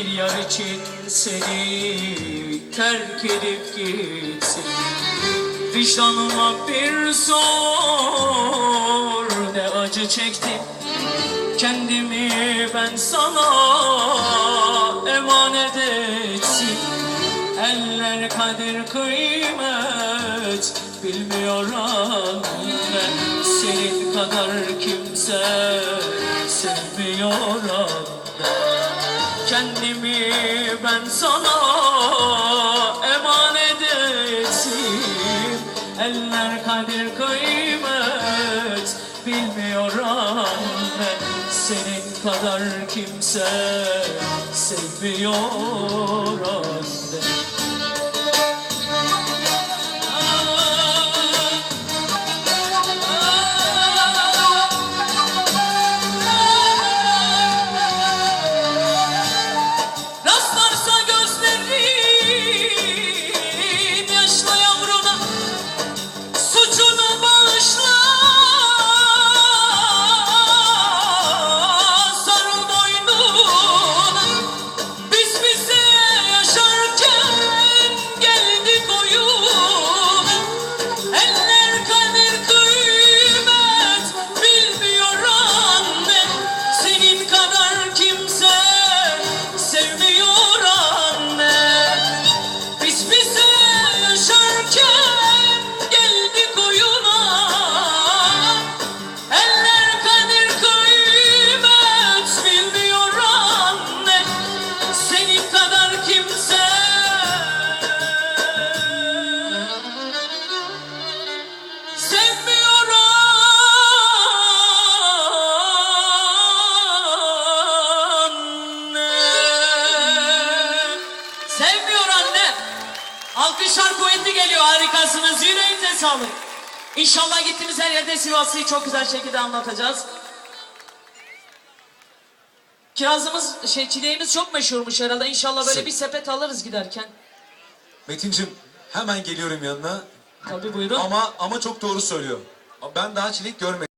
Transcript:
için seni terk edip gitsin. Vicdanıma bir sor ne acı çektim. Kendimi ben sana emanet ettim Eller kadir kıymet bilmiyor anne Senin kadar kimse sevmiyor anne Kendimi ben sana emanet ettim. Eller kadir kıymet bilmiyor anne Senin kadar kimse sevmiyor Alkışlar kuvvetli geliyor harikasınız yüreğinize sağlık İnşallah gittiğimiz her yerde Sivaslı'yı çok güzel şekilde anlatacağız Kirazımız, şey çileğimiz çok meşhurmuş herhalde. İnşallah böyle bir sepet alırız giderken. Metincim hemen geliyorum yanına Tabii buyurun. ama ama çok doğru söylüyor. Ben daha çilek görmedim.